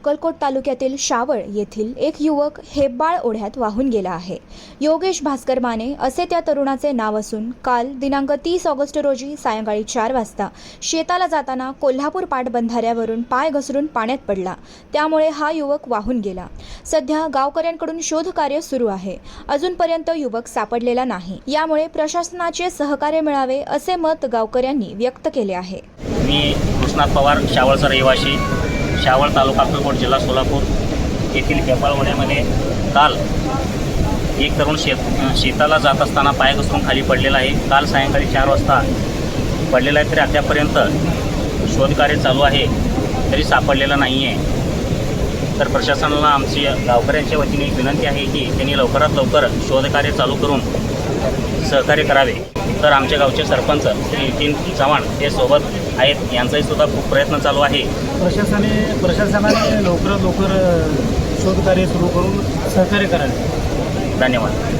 अक्कलकोट तालुक्यातील शावळ येथील एक युवक हेब्बाळ ओढ्यात वाहून गेला आहे. योगेश भास्कर माने असे त्या तरुणाचे नाव असून काल दिनांक तीस ऑगस्ट रोजी सायंकाळी चार वाजता शेताला जाताना कोल्हापूर पाटबंधाऱ्यावरून पाय घसरून पाण्यात पडला. त्यामुळे हा युवक वाहून गेला. सध्या गावकऱ्यांकडून शोधकार्य सुरू आहे. अजूनपर्यंत युवक सापडलेला नाही. यामुळे प्रशासनाचे सहकार्य मिळावे असे मत गावकऱ्यांनी व्यक्त केले आहे. मी कृष्णात पवार शावळचा रहिवासी. शावळ तालुका अक्कलकोट जिल्हा सोलापूर येथील हेपाळवड्यामध्ये काल एक तरुण शेत शेताला जात असताना पाय घसरून खाली पडलेला आहे. काल सायंकाळी चार वाजता पडलेला आहे तरी अद्यापर्यंत शोधकार्य चालू आहे तरी सापडलेला नाही आहे तर प्रशासनाला आमची गावकऱ्यांच्या वतीने एक विनंती आहे की त्यांनी लवकरात लवकर शोधकार्य चालू करून सहकार्य करावे. तर आमच्या गावचे सरपंच श्री नितीन चव्हाण हे सोबत आहेत. यांचाही सुद्धा खूप प्रयत्न चालू आहे. प्रशासनाने प्रशासनाने लवकरात लवकर शोधकार्य सुरू करून सहकार्य करावे. धन्यवाद.